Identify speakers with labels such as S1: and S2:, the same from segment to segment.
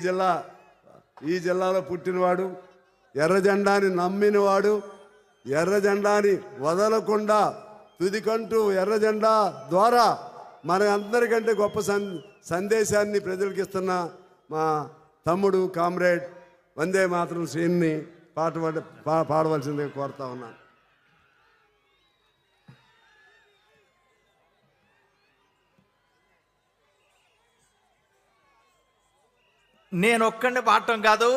S1: జిల్లా ఈ జిల్లాలో పుట్టినవాడు ఎర్ర జెండాని నమ్మినవాడు ఎర్ర జెండాని వదలకుండా తుదికంటూ ఎర్ర జెండా ద్వారా మన అందరికంటే గొప్ప సం సందేశాన్ని ప్రజలకు ఇస్తున్న మా తమ్ముడు కామ్రేడ్ వందే మాత్రం శ్రీని పాట పాడ పా- పాడవలసిందిగా కోరుతా ఉన్నాను.
S2: నేను ఒక్కడిని పాడటం కాదు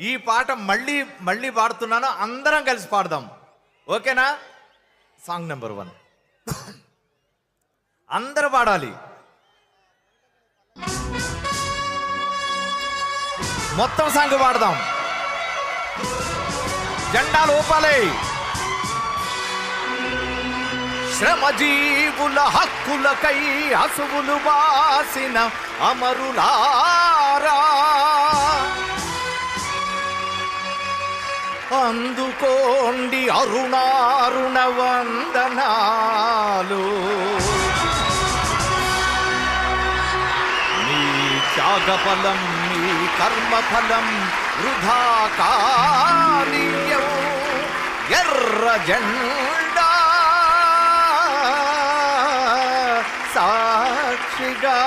S2: ఈ పాట మళ్ళీ మళ్ళీ పాడుతున్నాను అందరం కలిసి పాడదాం. ఓకేనా? సాంగ్ నెంబర్ వన్ అందరూ పాడాలి. మొత్తం సాంగ్ పాడదాం. జెండాలు ఊపాలి. శ్రమజీవుల హక్కులకై హసువులు వాసిన అమరులారా. అందుకోండి అరుణారుణ వందనాలు. నీ త్యాగఫలం నీ కర్మఫలం వృధా కానీయం ఎర్ర జెండా సాక్షిగా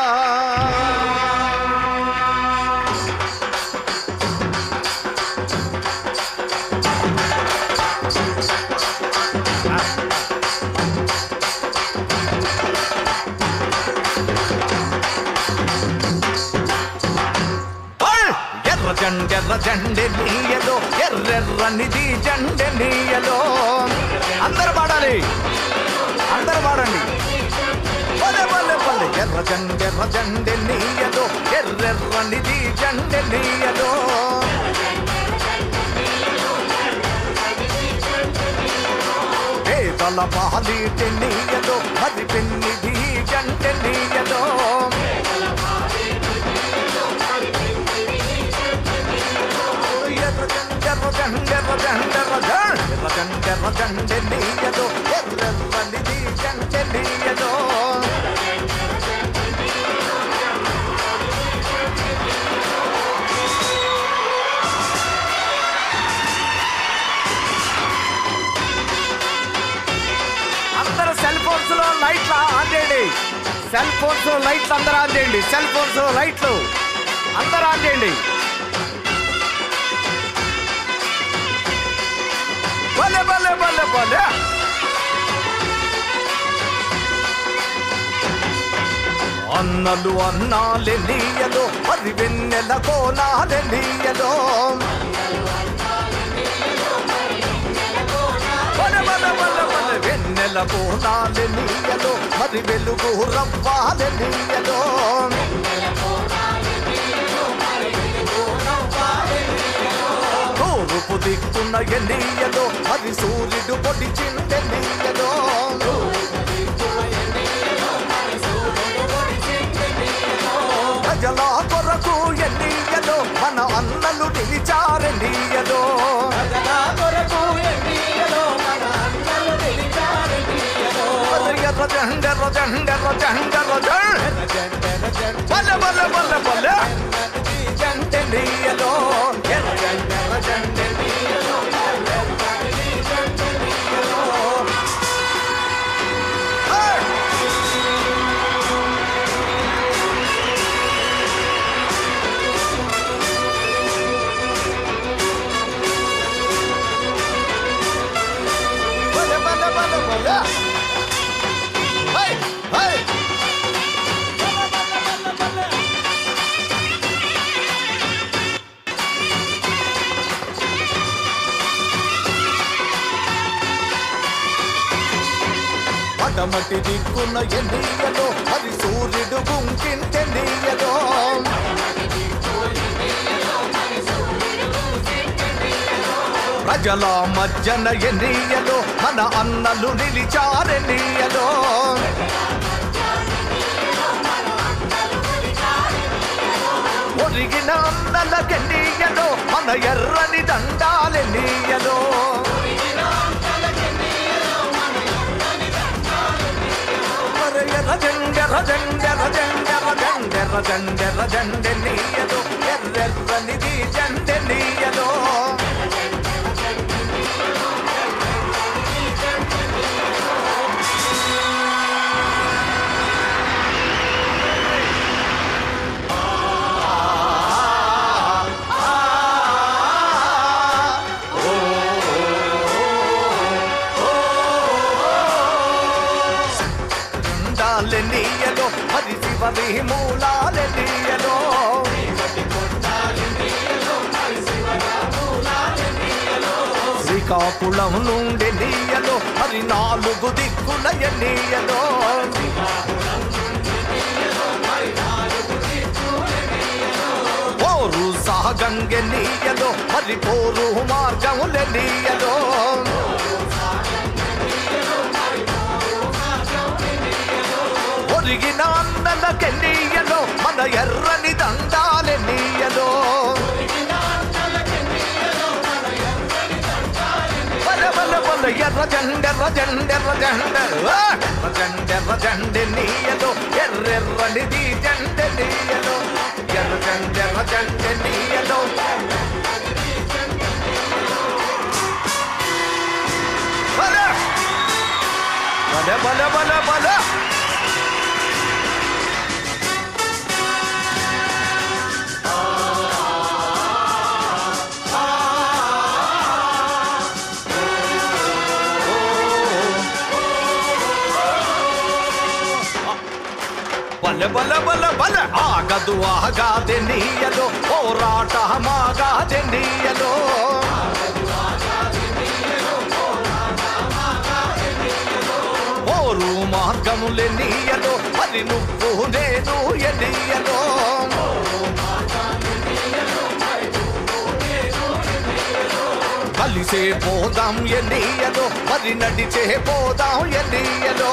S2: జెండెర్ర జెండె నీయలో ఎర్రెర్రనిది జెండె నీయలో. అందరు పాడాలి. అందరు పాడండి. పల్లె పల్లె పల్లె ఎర్ర జెండెర్ర జెండె నీయలో ఎర్రెర్రనిది జెండె నీయలో. పేదల పాలీటి నీయలో అది పెన్నిది జంటె నీయలో. అందరూ సెల్ ఫోన్స్లో లైట్లు ఆన్ చేయండి. సెల్ ఫోన్స్లో లైట్లు అందరూ ఆన్ చేయండి. సెల్ ఫోన్స్లో లైట్లు అందరూ ఆన్ చేయండి. భలే అన్నలు అన్నాలే అది వెన్నెల కోనాలే వెన్నెల కోనాలే నీయలో మరి వెలుగు రవ్వాలే తూర్పు దిక్కున్న ఎన్నీయలో? అది సూర్యుడు పొడిచిన నీయలో ప్రజల కొరకు ఎన్నీయలో? మన అన్నలు నిలిచారెన్నీయలో? జండ జండ జండ జండ ఎర్ర జెండ ఎర్ర జెండ బల్ల బల్ల బల్ల బల్ల జండ నీయలో జండ జండ బల్ల దిక్కున్న ఎన్నీయలో అది సూర్యుడు గుంకింటే ప్రజల మజ్జన ఎన్నీయలో మన అన్నలు నిలిచారెన్నీయలో ఒరిగిన అన్నల గెన్నీయలో మన ఎర్రని దండాలెన్నీయలో మరి జండెర జండెర జండెర జండెర జండెర జండెర జండె నీయలో ఎర్రెర్రనిది జండె నీయలో ఉండాలి నీయలో హరి శివరి మూలాలి శ్రీకాకుళం నుండి నీయలో హరి నాలుగు దిక్కుల ఎన్నియలో పోరు సాగంగె నీయలో హరి పోరు మార్గముల నీయలో. ఒరిగిన అన్నలకెన్నీయలో మన ఎర్రని దండాలెన్నీయలో ఎర్ర జండెర్ర జండెర్ర జండెర్ర ఎర్ర జండెర్ర జండె నీయలో ఎర్రెర్రనిది జండె నీయలో ఎర్ర జండెర్ర జండె నీయలో బల బల బల బల ಬಲ ಬಲ ಬಲ ಬಲ ಆಗದು ಆಗಾದೆ ನೀಯಲು ಹೋರಾಟ ಮಾಗಾದೆ ನೀಯಲು ఓరు మార్గములే నీయలో మరి నువ్వు నేను ఎనీయలో కలిసే పోదాం ఎనీయలో మరి నడిచే పోదాం ఎనీయలో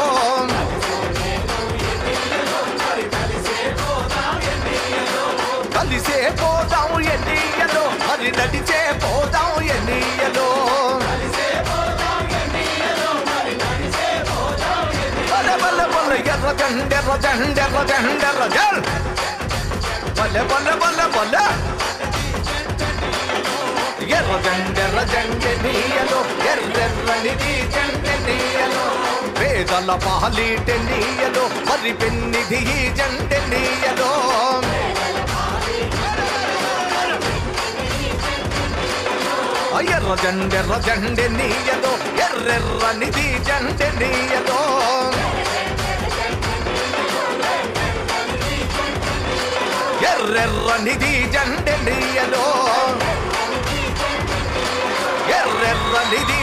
S2: జండెర్ర జండెర్ర జండెర్ర జల్! బల బల బల బల ఎర్ర జండెర్ర జండె ఎర్రెర్రనిది జండె పేదల పాలీటె నీయలో మరి పెన్నిధి ఈ జండె నీయలో. ఎర్ర జండెర్ర జండె నీయలో ఎర్రెర్రనిది జండె ఎర్రెర్రనిది జండెలియలో ఎర్రెర్రనిది